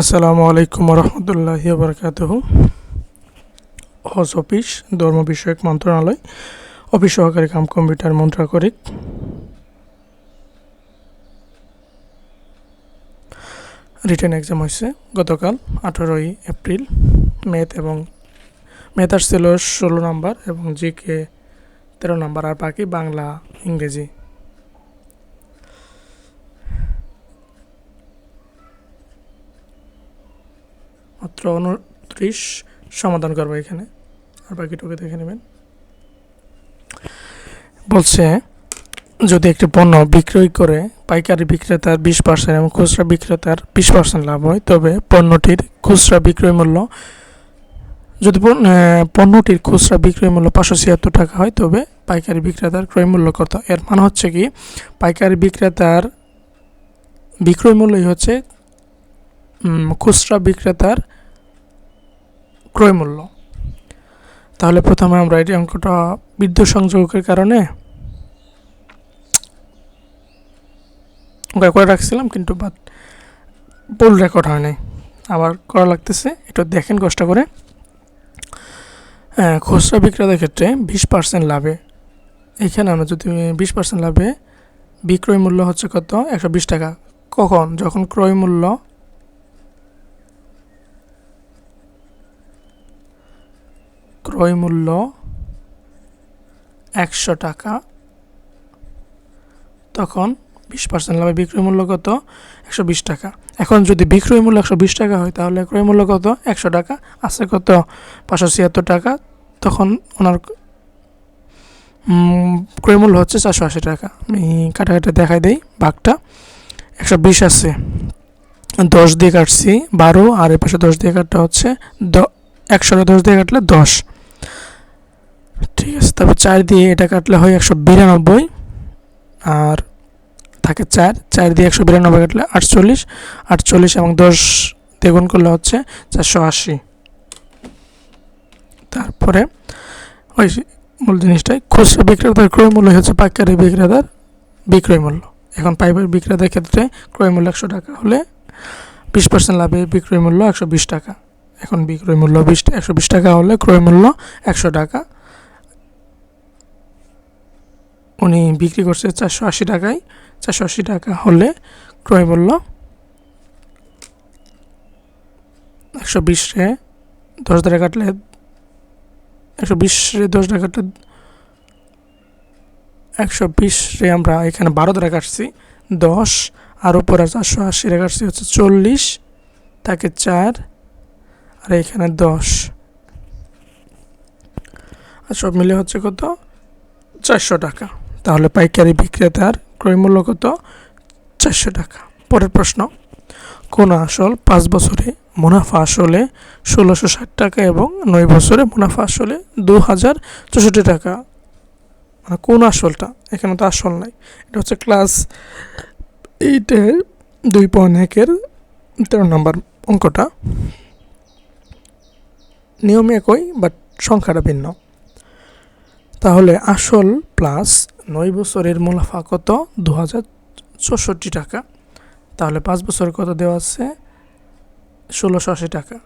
আসসালামু আলাইকুম রহমতুল্লাহ বরকাত হজ অফিস, ধর্ম বিষয়ক মন্ত্রণালয়, অফিস সহকারী কাম কম্পিউটার মন্ত্রাকরিক। রিটেন এক্সাম হয়েছে গতকাল, আঠারোই এপ্রিল ম্যাথ এবং ম্যাথ আসছিল ষোলো নাম্বার এবং জি কে তেরো নাম্বার আর বাকি বাংলা, ইংরেজি। মাত্র উনত্রিশ সমাধান করব এখানে। আর বাকিটুকু দেখে নেবেন। বলছে, যদি একটি পণ্য বিক্রয় করে, পাইকারি বিক্রেতার বিশ পার্সেন্ট এবং খুচরা বিক্রেতার বিশ পার্সেন্ট লাভ হয়, তবে পণ্যটির খুচরা বিক্রয় মূল্য, যদি পণ্য- পণ্যটির খুচরা বিক্রয় মূল্য পাঁচশো ছিয়াত্তর টাকা হয়, তবে পাইকারি বিক্রেতার ক্রয় মূল্য কত? এর মানে হচ্ছে কি, পাইকারি বিক্রেতার বিক্রয় মূল্যই হচ্ছে খুচরা বিক্রেতার ক্রয় মূল্য তাহলে প্রথমে আমরা এই অঙ্কটা বিদ্যুৎ সংযোগের কারণে অঙ্ক করে রাখছিলাম, কিন্তু বাট ভুল রেকর্ড হয় নাই। আবার করা লাগতেছে এটা দেখেন কষ্ট করে। খুচরা বিক্রেতার ক্ষেত্রে বিশ পার্সেন্ট লাভে। এখানে আমরা যদি বিশ পার্সেন্ট লাভে বিক্রয় মূল্য হচ্ছে কত? একশো বিশ টাকা। কখন? যখন ক্রয় মূল্য ক্রয় মূল্য একশো টাকা। তখন বিশ পার্সেন্ট লাভে বিক্রয় মূল্য কত? একশো বিশ টাকা। এখন যদি বিক্রয় মূল্য একশো বিশ টাকা হয়, তাহলে ক্রয় মূল্য কত? একশো টাকা। আছে কত? পাঁচশো ছিয়াত্তর টাকা। তখন ওনার ক্রয় মূল্য হচ্ছে চারশো আশি টাকা। আমি কাটাকাটি দেখাই দিই ভাগটা একশো বিশ আছে। দশ দিয়ে কাটছি বারো, আর এ পাশে দশ দিয়ে কাটটা হচ্ছে দ একশোটা দশ দিয়ে কাটলে দশ। তারপর চার দিয়ে এটা কাটলে হয় একশো বিরানব্বই, আর থাকে চার চার দিয়ে একশো বিরানব্বই কাটলে আটচল্লিশ আটচল্লিশ এবং দশ দ্বিগুণ করলে হচ্ছে চারশো আশি। তারপরে ওই মূল জিনিসটাই, খুচরা বিক্রেতার ক্রয় মূল্য হচ্ছে পাইকারি বিক্রেতার বিক্রয় মূল্য। এখন পাইকারি বিক্রেতার ক্ষেত্রে ক্রয় মূল্য একশো টাকা হলে বিশ পার্সেন্ট লাভে বিক্রয় মূল্য একশো বিশ টাকা। এখন বিক্রয় মূল্য বিশ, একশো বিশ টাকা হলে ক্রয় মূল্য একশো টাকা। উনি বিক্রি করছে চারশো আশি টাকায়। চারশো আশি টাকা হলে ক্রয় বলল একশো বিশে দশ টাকা কাটলে একশো বিশে দশ টাকা কাটলে একশো বিশে আমরা এখানে বারো টাকা কাটছি। দশ আর উপরে চারশো আশি টাকা কাটছি হচ্ছে চল্লিশ, তাকে চার, আর এখানে দশ। আর সব মিলে হচ্ছে কত? চারশো টাকা। তাহলে পাইকারি বিক্রেতার ক্রয় মূল্য কত? চারশো টাকা। পরের প্রশ্ন। কোন আসল পাঁচ বছরে মুনাফা আসলে ষোলোশো ষাট টাকা এবং নয় বছরে মুনাফা আসলে দু হাজার চৌষট্টি টাকা? মানে কোন আসলটা? এখানে তো আসল নাই। এটা হচ্ছে ক্লাস এইটের দুই পয়েন্ট একের তেরো নম্বর অঙ্কটা। নিয়ম একই বাট সংখ্যাটা ভিন্ন। তাহলে আসল প্লাস নয় বছরের মুনাফা কত? দু হাজার চৌষট্টি টাকা। তাহলে পাঁচ বছর কত দেওয়া আছে? ষোলোশো আশি টাকা।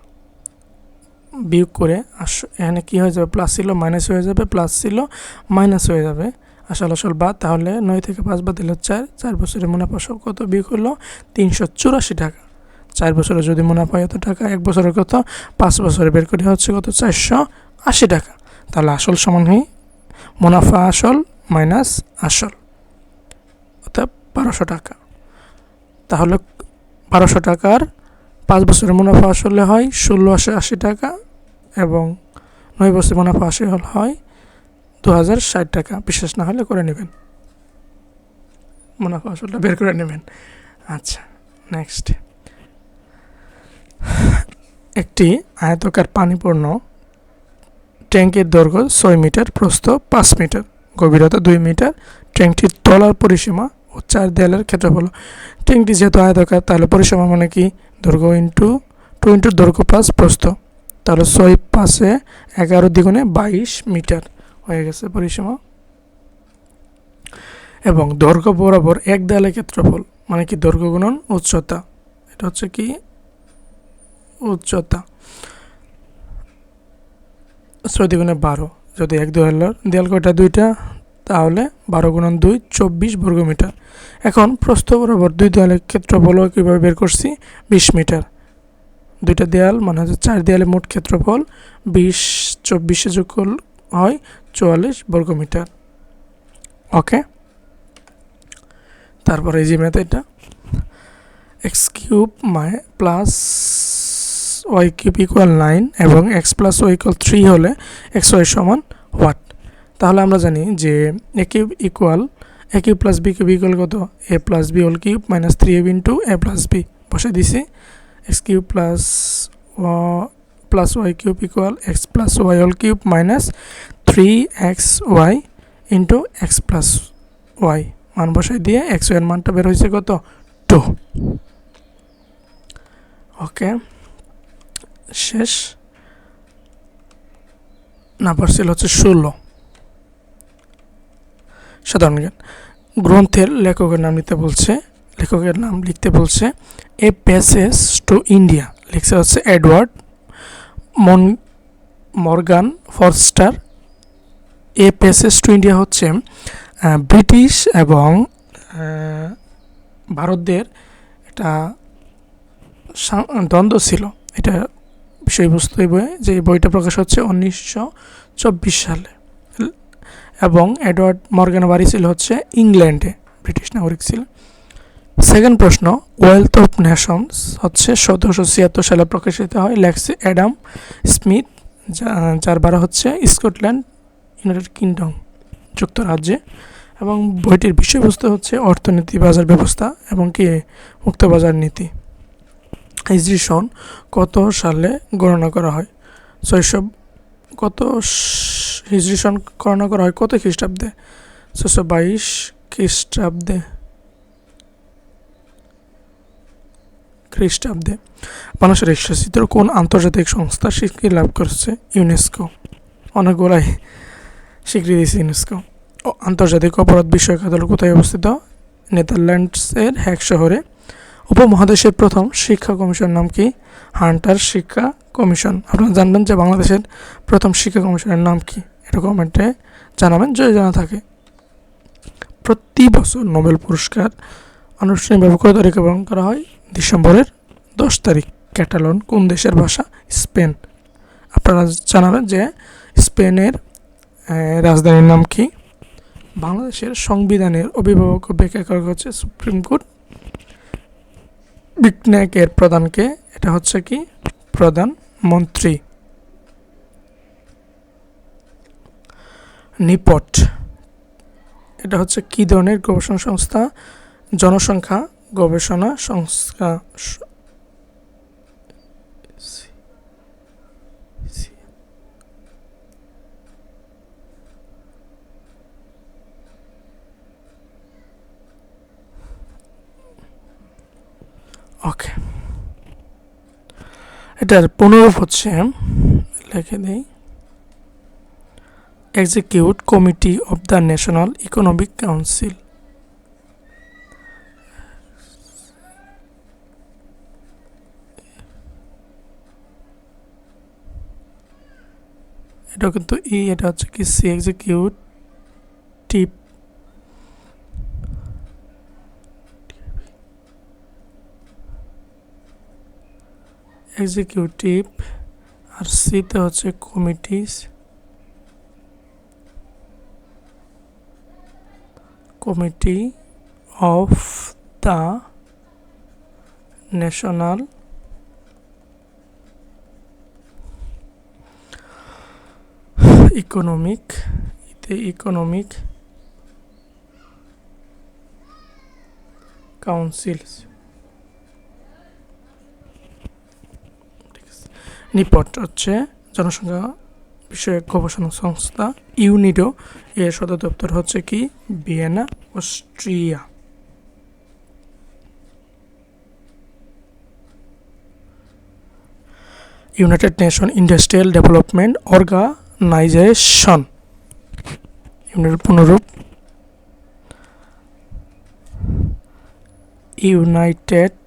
বিয়োগ করে আস, এখানে কী হয়ে যাবে? প্লাস ছিল, মাইনাস হয়ে যাবে, প্লাস ছিল, মাইনাস হয়ে যাবে। আসল আসল বাদ, তাহলে নয় থেকে পাঁচ বাদ দিলে চার চার বছরের মুনাফা সব কত? বিয়োগ হলো তিনশো চুরাশি টাকা। চার বছরে যদি মুনাফা এত টাকা, এক বছরের কত? পাঁচ বছরে বের করে হচ্ছে কত? চারশো আশি টাকা। তাহলে আসল সমান হয় মুনাফা আসল মাইনাস আসল অর্থাৎ বারোশো টাকা। তাহলে বারোশো টাকার পাঁচ বছরের মুনাফা আসলে হয় ষোলোশো আশি টাকা এবং নয় বছর মুনাফা আসলে হয় দু হাজার ষাট টাকা। বিশ্বাস না হলে করে নেবেন। মুনাফা আসলটা বের করে নেবেন। আচ্ছা নেক্সট একটি আয়তকার পানিপূর্ণ ট্যাঙ্কের দৈর্ঘ্য ছয় মিটার, প্রস্থ পাঁচ মিটার। গভীরতা দুই মিটার ট্যাঙ্কটির তলার পরিসীমা ও চার দেয়ালের ক্ষেত্রফল। ট্যাঙ্কটি যেহেতু আয়তাকার, তাহলে পরিসীমা মানে কি? দৈর্ঘ্য ইন্টু টু ইন্টু দৈর্ঘ্য পাঁচ প্রস্থ। তাহলে ছয় পাশে এগারো দ্বিগুণে বাইশ মিটার হয়ে গেছে পরিসীমা। এবং দৈর্ঘ্য বরাবর এক দেয়ালের ক্ষেত্রফল মানে কি? দৈর্ঘ্য গুণন উচ্চতা। এটা হচ্ছে কি? উচ্চতা। ছয় দ্বিগুণে বারো। যদি এক দেওয়ালের দেয়াল কয়টা? দুইটা। তাহলে বারো গুণন দুই, চব্বিশ বর্গমিটার। এখন প্রস্থ বরাবর দুই দেওয়ালের ক্ষেত্রফল কীভাবে বের করছি? বিশ মিটার। দুইটা দেয়াল মানে হচ্ছে চার দেয়ালে মোট ক্ষেত্রফল, বিশ, চব্বিশে যোগ হয় চুয়াল্লিশ বর্গমিটার। ওকে? তারপরে এই যে ম্যাথ এটা X cube my plus Y cube equal nine এবং X plus Y equal three হলে এক্স ওয়াই সমান হোয়াট তাহলে আমরা জানি যে A cube equal A cube plus B cube equal কত? A plus B whole cube minus three A into A plus B বসে দিছি। X cube plus plus Y cube equal X plus Y whole cube minus three X Y into X plus Y মান বসাই দিয়ে x ওয়াইয়ের মানটা বের হয়েছে কত? টু ওকে শেষ। নাম্বার ছিল হচ্ছে ষোলো। সাধারণ জ্ঞান। গ্রন্থের লেখকের নাম নিতে বলছে, লেখকের নাম লিখতে বলছে এ প্যাসেজ টু ইন্ডিয়া লিখছে হচ্ছে এডওয়ার্ড মন, Morgan Forster. A passage to India হচ্ছে ব্রিটিশ এবং ভারতদের একটা দ্বন্দ্ব ছিল। এটা বিষয়বস্তু এই বইয়ে যে বইটা প্রকাশ হচ্ছে উনিশশো চব্বিশ সালে। এবং এডওয়ার্ড মর্গানের বাড়ি ছিল হচ্ছে ইংল্যান্ডে, ব্রিটিশ নাগরিক ছিল। সেকেন্ড প্রশ্ন, ওয়েলথ অফ নেশনস হচ্ছে সতেরোশো ছিয়াত্তর সালে প্রকাশিত হয় লেখছে অ্যাডাম স্মিথ যার বারা হচ্ছে স্কটল্যান্ড ইউনাইটেড কিংডম যুক্তরাজ্যে। এবং বইটির বিষয়বস্তু হচ্ছে অর্থনীতি, বাজার ব্যবস্থা এবং কি, মুক্তবাজার নীতি। হিজরি সন কত সালে গণনা করা হয়? ছয়শো কত হিজরি সন গণনা করা হয়? কত খ্রিস্টাব্দে? ছশো বাইশ খ্রিস্টাব্দে। খ্রিস্টাব্দে। মানুষের চিত্র কোন আন্তর্জাতিক সংস্থা স্বীকৃতি লাভ করছে ইউনেস্কো? অনেকগুলাই স্বীকৃতি দিয়েছে ইউনেস্কো। ও আন্তর্জাতিক অপরাধ বিষয়ক আদালত কোথায় অবস্থিত? নেদারল্যান্ডসের হ্যাক শহরে। উপমহাদেশের প্রথম শিক্ষা কমিশন নাম কি? হান্টার শিক্ষা কমিশন। আপনারা জানবেন যে বাংলাদেশের প্রথম শিক্ষা কমিশনের নাম কি? এটা কমেন্টে জানাবেন, যদি জানা থাকে। প্রতি বছর নোবেল পুরস্কার আনুষ্ঠানিকভাবে কত তারিখে পালন করা হয় ডিসেম্বরের দশ তারিখ। ক্যাটালন কোন দেশের ভাষা? স্পেন। আপনারা জানাবেন যে স্পেনের রাজধানীর নাম কি? বাংলাদেশের সংবিধানের অভিভাবক ব্যাখ্যা করা হচ্ছে সুপ্রিম কোর্ট। বিকনেকের প্রধানকে, এটা হচ্ছে কি? প্রধানমন্ত্রী নিপট। এটা হচ্ছে কি ধরনের গবেষণা সংস্থা? জনসংখ্যা গবেষণা সংস্থা ওকে এটার পুনরূপ হচ্ছে লিখে দিই। Execute committee of the national economic council এটা কিন্তু ই, এটা হচ্ছে কি? সি এক্সিকিউটিভ এক্সিকিউটিভ আর সিতে হচ্ছে committees committee of the national economic ইতে ইকোনমিক কাউন্সিলস নিপট হচ্ছে জনসংখ্যা বিষয়ক গবেষণা সংস্থা ইউনিডো। এর সদর দপ্তর হচ্ছে কি? Vienna, Austria. United Nation industrial development organisation. ইউনিটের পুনরূপ United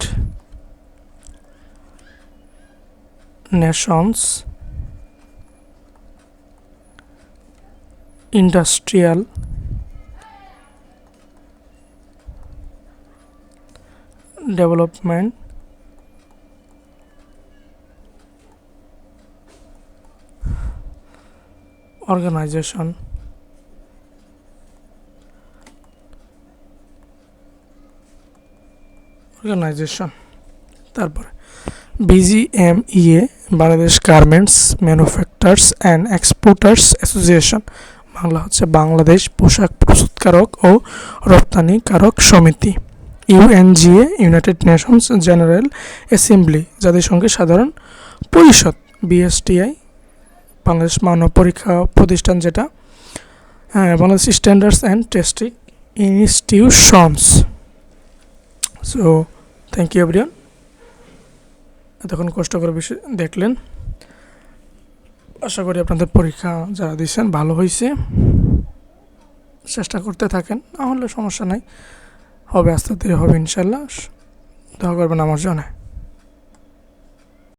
Nations industrial development organisation organisation তারপরে BGMEA Bangladesh garments manufacturers and exporters association Bangla হচ্ছে বাংলাদেশ পোশাক প্রস্তুতকারক ও রপ্তানিকারক সমিতি UNGA United Nations general assembly জাতিসংঘের সাধারণ পরিষদ বিএসটিআই বাংলাদেশ মানব পরীক্ষা প্রতিষ্ঠান যেটা হ্যাঁ Bangladesh standards and testing institutions so thank you everyone এতক্ষণ কষ্ট করে বিষয় দেখলেন। আশা করি আপনাদের পরীক্ষা যারা দিয়েছেন ভালো হয়েছে। চেষ্টা করতে থাকেন, না হলে সমস্যা নাই। হবে আস্তে ধীরে, হবে ইনশাল্লাহ। দোয়া করবেন আমার জন্য।